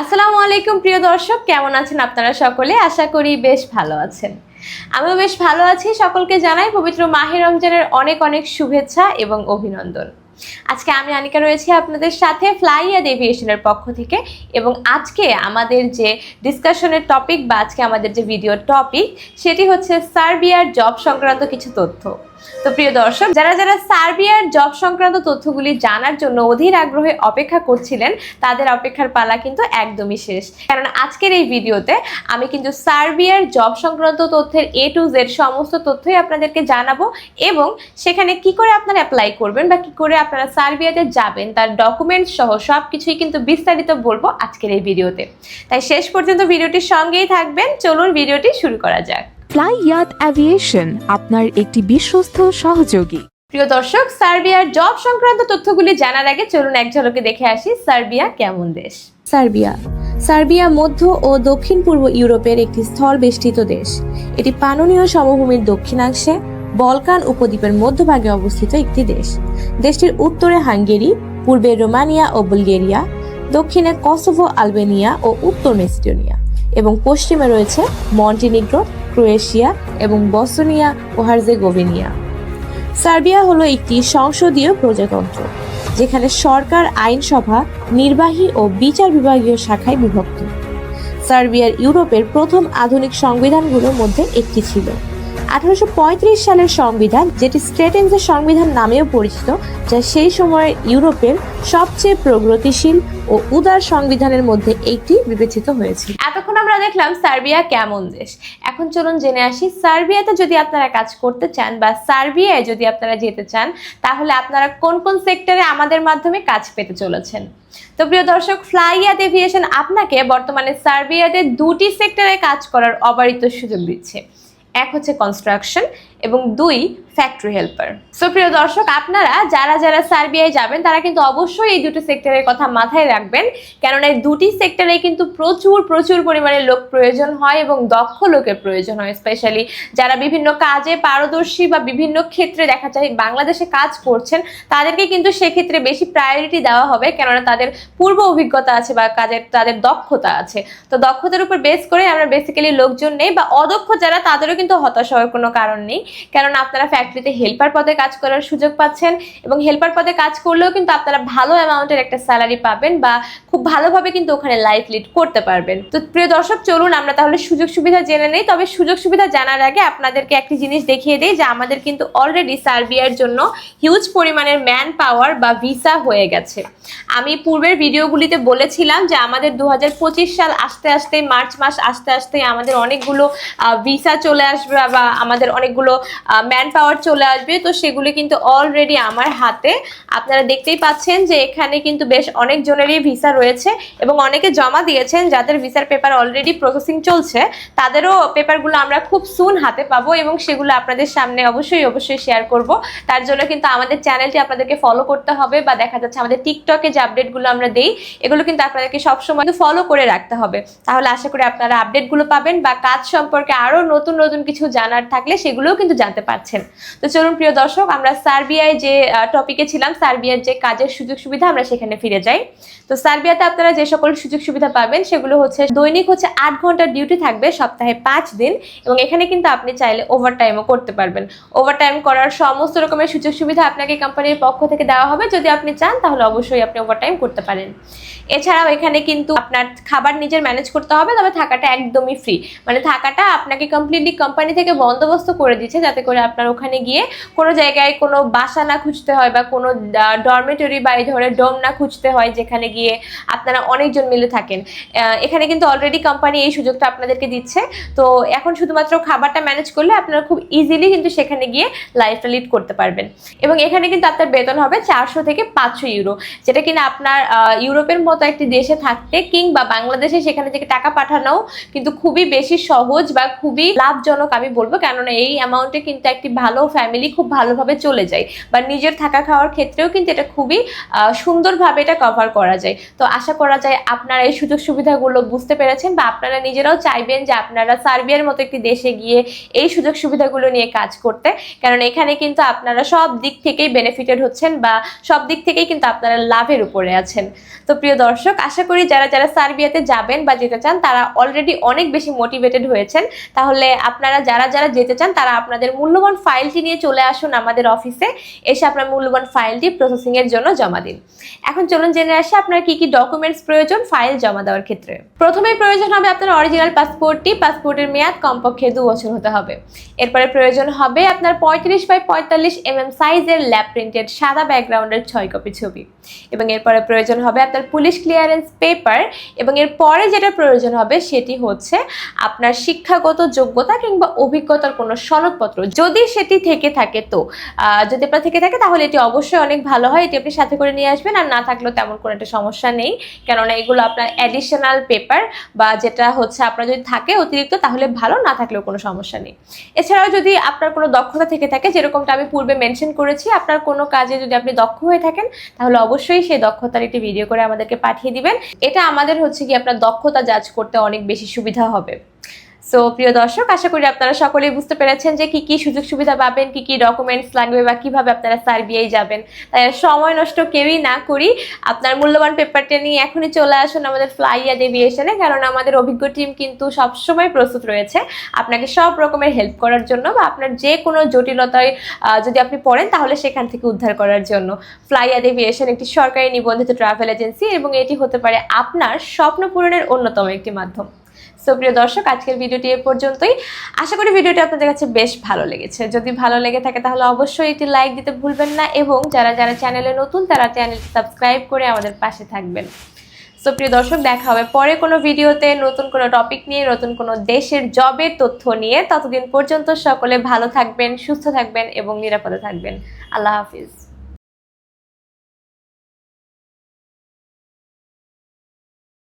আসসালামু আলাইকুম, প্রিয় দর্শক। কেমন আছেন আপনারা সকলে? আশা করি বেশ ভালো আছেন। আমিও বেশ ভালো আছি। সকলকে জানাই পবিত্র মাহে রমজানের অনেক অনেক শুভেচ্ছা এবং অভিনন্দন। আজকে আমি আনিকা রয়েছি আপনাদের সাথে ফ্লাইয়াদ এভিয়েশনের পক্ষ থেকে এবং আজকে আমাদের যে ডিসকাশনের টপিক বা আজকে আমাদের যে ভিডিও টপিক সেটি হচ্ছে সার্বিয়ার জব সংক্রান্ত কিছু তথ্য। তো প্রিয় দর্শক, যারা যারা সার্বিয়ার জব সংক্রান্ত তথ্যগুলি জানার জন্য অধীর আগ্রহে অপেক্ষা করছিলেন, তাদের অপেক্ষার পালা কিন্তু একদমই শেষ। কারণ আজকের এই ভিডিওতে আমি কিন্তু সার্বিয়ার জব সংক্রান্ত তথ্যের এ টু জেড সমস্ত তথ্যই আপনাদেরকে জানাব এবং সেখানে কি করে আপনারা অ্যাপ্লাই করবেন বা কি করে আপনারা সার্বিয়াতে যাবেন, তার ডকুমেন্টস সহ সব কিছুই কিন্তু বিস্তারিত বলব আজকের এই ভিডিওতে। তাই শেষ পর্যন্ত ভিডিওটির সঙ্গেই থাকবেন, চলুন ভিডিওটি শুরু করা যাক। ফ্লাই ইয়াত অ্যাভিয়েশন আপনার একটি বিশ্বস্ত সহযোগী। প্রিয় দর্শক সার্বিয়ার জব সংক্রান্ত তথ্যগুলি জানার আগে চলুন এক ঝলকে দেখে আসি সার্বিয়া কেমন দেশ। সার্বিয়া। সার্বিয়া মধ্য ও দক্ষিণ পূর্ব ইউরোপের একটি স্থল বেষ্টিত দেশ। এটি পাননীয় সমভূমির দক্ষিণাংশে বলকান উপদ্বীপের মধ্যভাগে অবস্থিত একটি দেশ। দেশটির উত্তরে হাঙ্গেরি পূর্বে রোমানিয়া ও বুলগেরিয়া দক্ষিণে কসোভো আলবেনিয়া ও উত্তর মেসিডোনিয়া এবং পশ্চিমে রয়েছে মন্টিনিগ্রো ক্রোয়েশিয়া এবং বসনিয়া ও হার্জেগোভিনিয়া। সার্বিয়া হলো একটি সংসদীয় প্রজাতন্ত্র, যেখানে সরকার, আইনসভা, নির্বাহী ও বিচার বিভাগীয় শাখায় বিভক্ত। সার্বিয়ার ইউরোপের প্রথম আধুনিক সংবিধানগুলোর মধ্যে একটি ছিল। আঠারোশো পঁয়ত্রিশ সালের সংবিধান, যেটি স্ট্রেটেন্সের সংবিধান নামেও পরিচিত, যা সেই সময়ের ইউরোপের সবচেয়ে প্রগতিশীল ও উদার সংবিধানের মধ্যে একটি বিবেচিত হয়েছে এতক্ষণ আমরা দেখলাম সার্বিয়া কেমন দেশ। এখন চলুন জেনে আসি, সার্বিয়াতে যদি আপনারা কাজ করতে চান বা সার্বিয়ায় যদি আপনারা যেতে চান, তাহলে আপনারা কোন কোন সেক্টরে আমাদের মাধ্যমে কাজ পেতে চলেছেন? তো প্রিয় দর্শক ফ্লাইয়াত এভিয়েশন আপনাকে বর্তমানে সার্বিয়াতে দুটি সেক্টরে কাজ করার অবারিত সুযোগ দিচ্ছে। এক হচ্ছে কনস্ট্রাকশন এবং দুই ফ্যাক্টরি হেল্পার সো প্রিয় দর্শক, আপনারা যারা যারা সার্বিয়ায় যাবেন, তারা কিন্তু অবশ্যই এই দুটো সেক্টরের কথা মাথায় রাখবেন। কেননা এই দুটি সেক্টরে কিন্তু প্রচুর প্রচুর পরিমাণে লোক প্রয়োজন হয় এবং দক্ষ লোকের প্রয়োজন হয় স্পেশালি যারা বিভিন্ন কাজে পারদর্শী বা বিভিন্ন ক্ষেত্রে দেখা যায় বাংলাদেশে কাজ করছেন, তাদেরকে কিন্তু সেক্ষেত্রে বেশি প্রায়োরিটি দেওয়া হবে, কেননা তাদের পূর্ব অভিজ্ঞতা আছে বা কাজের, তাদের দক্ষতা আছে। তো দক্ষতার উপর বেস করে আমরা বেসিক্যালি লোকজন নেই বা অদক্ষ যারা, তাদেরও কিন্তু হতাশ হওয়ার কোনো কারণ নেই। কেননা আপনারা ফ্যাক্টরিতে হেল্পার পদে কাজ করার সুযোগ পাচ্ছেন এবং হেল্পার পদে কাজ করলেও কিন্তু আপনারা ভালো অ্যামাউন্টের একটা স্যালারি পাবেন বা খুব ভালোভাবে কিন্তু ওখানে লাইফ লিড করতে পারবেন। তো প্রিয় দর্শক, চলুন আমরা তাহলে সুযোগ সুবিধা জেনে নেই। তবে সুযোগ সুবিধা জানার আগে আপনাদেরকে একটি জিনিস দেখিয়ে দিই যে আমাদের কিন্তু অলরেডি সার্বিয়ার জন্য হিউজ পরিমাণের ম্যান পাওয়ার বা ভিসা হয়ে গেছে। আমি পূর্বের ভিডিওগুলিতে বলেছিলাম যে আমাদের দু হাজার পঁচিশ সাল আসতে আসতে, মার্চ মাস আসতে আসতে আমাদের অনেকগুলো ভিসা চলে আসবে বা আমাদের অনেকগুলো ম্যান পাওয়ার চলে আসবে। তো সেগুলি কিন্তু অলরেডি আমার হাতে। আপনারা দেখতেই পাচ্ছেন যে এখানে কিন্তু বেশ অনেক জনেরই ভিসা রয়েছে এবং অনেকে জমা দিয়েছেন যাদের ভিসার পেপার অলরেডি প্রসেসিং চলছে। তাদেরও পেপারগুলো আমরা খুব সুন হাতে পাবো এবং সেগুলো আপনাদের সামনে অবশ্যই অবশ্যই শেয়ার করব। তার জন্য কিন্তু আমাদের চ্যানেলটি আপনাদেরকে ফলো করতে হবে বা দেখা যাচ্ছে আমাদের টিকটকে যে আপডেটগুলো আমরা দেই, এগুলো কিন্তু আপনাদেরকে সবসময় ফলো করে রাখতে হবে। তাহলে আশা করি আপনারা আপডেটগুলো পাবেন বা কাজ সম্পর্কে আরও নতুন নতুন কিছু জানার থাকলে সেগুলোও কিন্তু জানতে পারছেন। তো চলুন প্রিয় দর্শক, আমরা সার্বিয়ায় যে টপিকে ছিলাম, সার্বিয়ার যে কাজের সুযোগ সুবিধা, আমরা সেখানে ফিরে যাই। তো সার্বিয়াতে আপনারা যে সকল সুযোগ সুবিধা পাবেন, সেগুলো হচ্ছে দৈনিক হচ্ছে আট ঘণ্টার ডিউটি থাকবে সপ্তাহে পাঁচ দিন এবং এখানে কিন্তু আপনি চাইলে ওভারটাইমও করতে পারবেন। ওভারটাইম করার সমস্ত রকমের সুযোগ সুবিধা আপনাকে কোম্পানির পক্ষ থেকে দেওয়া হবে। যদি আপনি চান, তাহলে অবশ্যই আপনি ওভারটাইম করতে পারেন। এছাড়াও এখানে কিন্তু আপনার খাবার নিজের ম্যানেজ করতে হবে, তবে থাকাটা একদমই ফ্রি মানে থাকাটা আপনাকে কমপ্লিটলি কোম্পানি থেকে বন্দোবস্ত করে দিচ্ছে যাতে করে আপনার ওখানে গিয়ে কোনো জায়গায় কোনো বাসা না খুঁজতে হয় বা কোনো ডরমেটরি বা এই ধরনের ডোম না খুঁজতে হয়, যেখানে গিয়ে আপনারা অনেকজন মিলে থাকেন। এখানে কিন্তু অলরেডি কোম্পানি এই সুযোগটা আপনাদেরকে দিচ্ছে। তো এখন শুধুমাত্র খাবারটা ম্যানেজ করলে আপনারা খুব ইজিলি কিন্তু সেখানে গিয়ে লাইফটা লিড করতে পারবেন। এবং এখানে কিন্তু আপনার বেতন হবে চারশো থেকে পাঁচশো ইউরো যেটা কিনা আপনার ইউরোপের মতো একটি দেশে থাকতে কিংবা বাংলাদেশে সেখানে থেকে টাকা পাঠানো কিন্তু খুবই বেশি সহজ বা খুবই লাভজনক আমি বলব। কেননা এই অ্যামাউন্টে কিন্তু একটি ভালো ফ্যামিলি খুব ভালোভাবে চলে যায়। বা নিজের থাকা খাওয়ার ক্ষেত্রেও কিন্তু এটা খুবই সুন্দরভাবে এটা কভার করা যায়। তো আশা করা যায় আপনারা এই সুযোগ সুবিধাগুলো বুঝতে পেরেছেন বা আপনারা নিজেরাও চাইবেন যে আপনারা সার্বিয়ার মতো একটি দেশে গিয়ে এই সুযোগ সুবিধাগুলো নিয়ে কাজ করতে। কারণ এখানে কিন্তু আপনারা সব দিক থেকেই বেনিফিটেড হচ্ছেন বা সব দিক থেকেই কিন্তু আপনারা লাভের উপরে আছেন। তো প্রিয় দর্শক, আশা করি যারা যারা সার্বিয়াতে যাবেন বা যেতে চান, তারা অলরেডি অনেক বেশি মোটিভেটেড হয়েছেন। তাহলে আপনারা যারা যারা যেতে চান, তারা আপনাদের মূল্যবান ফাইলটি নিয়ে চলে আসুন আমাদের অফিসে এসে আপনার মূল্যবান ফাইলটি প্রসেসিং এর জন্য জমা দিন। এখন চলুন জেনে আসি আপনার কি কি ডকুমেন্টস প্রয়োজন ফাইল জমা দেওয়ার ক্ষেত্রে। প্রথমে প্রয়োজন হবে আপনার অরিজিনাল পাসপোর্টটি পাসপোর্টের মেয়াদ কমপক্ষে দু বছর হতে হবে। এরপরে প্রয়োজন হবে আপনার পঁয়ত্রিশ বাই পঁয়তাল্লিশ এম এম সাইজের ল্যাব প্রিন্টেড সাদা ব্যাকগ্রাউন্ডের ছয় কপি ছবি। এবং এরপরে প্রয়োজন হবে আপনার পুলিশ ক্লিয়ারেন্স পেপার এবং এর পরে যেটা প্রয়োজন হবে সেটি হচ্ছে আপনার শিক্ষাগত যোগ্যতা কিংবা অভিজ্ঞতার কোনো সনদপত্র যদি সেটি থেকে থাকে তো যদি আপনার থেকে থাকে তাহলে এটি অবশ্যই অনেক ভালো হয়, এটি আপনি সাথে করে নিয়ে আসবেন। আর না থাকলেও তেমন কোনো একটা সমস্যা নেই, কেননা এগুলো আপনার অ্যাডিশনাল পেপার বা যেটা হচ্ছে আপনার যদি থাকে অতিরিক্ত তাহলে ভালো, না থাকলেও কোনো সমস্যা নেই। এছাড়াও যদি আপনার কোনো দক্ষতা থেকে থাকে, যেরকমটা আমি পূর্বে মেনশন করেছি, আপনার কোনো কাজে যদি আপনি দক্ষ হয়ে থাকেন, তাহলে অবশ্যই সেই দক্ষতার একটি ভিডিও করে আমাদেরকে পাঠিয়ে দিবেন। এটা আমাদের হচ্ছে কি আপনার দক্ষতা জাজ করতে অনেক বেশি সুবিধা হবে। সো প্রিয় দর্শক, আশা করি আপনারা সকলেই বুঝতে পেরেছেন যে কি কি সুযোগ সুবিধা পাবেন, কি কি ডকুমেন্টস লাগবে বা কীভাবে আপনারা সার্বিয়ায় যাবেন। তাই সময় নষ্ট কেউই না করি। আপনার মূল্যবান পেপারটা নিয়ে এখনই চলে আসুন আমাদের ফ্লাইয়া ডেভিয়েশনে কারণ আমাদের অভিজ্ঞ টিম কিন্তু সবসময় প্রস্তুত রয়েছে আপনাকে সব রকমের হেল্প করার জন্য বা আপনার যে কোনো জটিলতায় যদি আপনি পড়েন, তাহলে সেখান থেকে উদ্ধার করার জন্য। ফ্লাইয়া ডেভিয়েশন একটি সরকারি নিবন্ধিত ট্রাভেল এজেন্সি এবং এটি হতে পারে আপনার স্বপ্ন পূরণের অন্যতম একটি মাধ্যম। সো প্রিয় দর্শক, আজকের ভিডিওটি এ পর্যন্তই। আশা করি ভিডিওটি আপনাদের কাছে বেশ ভালো লেগেছে। যদি ভালো লেগে থাকে তাহলে অবশ্যই একটি লাইক দিতে ভুলবেন না এবং যারা যারা চ্যানেলে নতুন তারা চ্যানেলটি সাবস্ক্রাইব করে আমাদের পাশে থাকবেন। সো প্রিয় দর্শক, দেখা হবে পরে কোনো ভিডিওতে নতুন কোনো টপিক নিয়ে, নতুন কোনো দেশের জবের তথ্য নিয়ে। ততদিন পর্যন্ত সকলে ভালো থাকবেন, সুস্থ থাকবেন এবং নিরাপদে থাকবেন। আল্লাহ হাফিজ।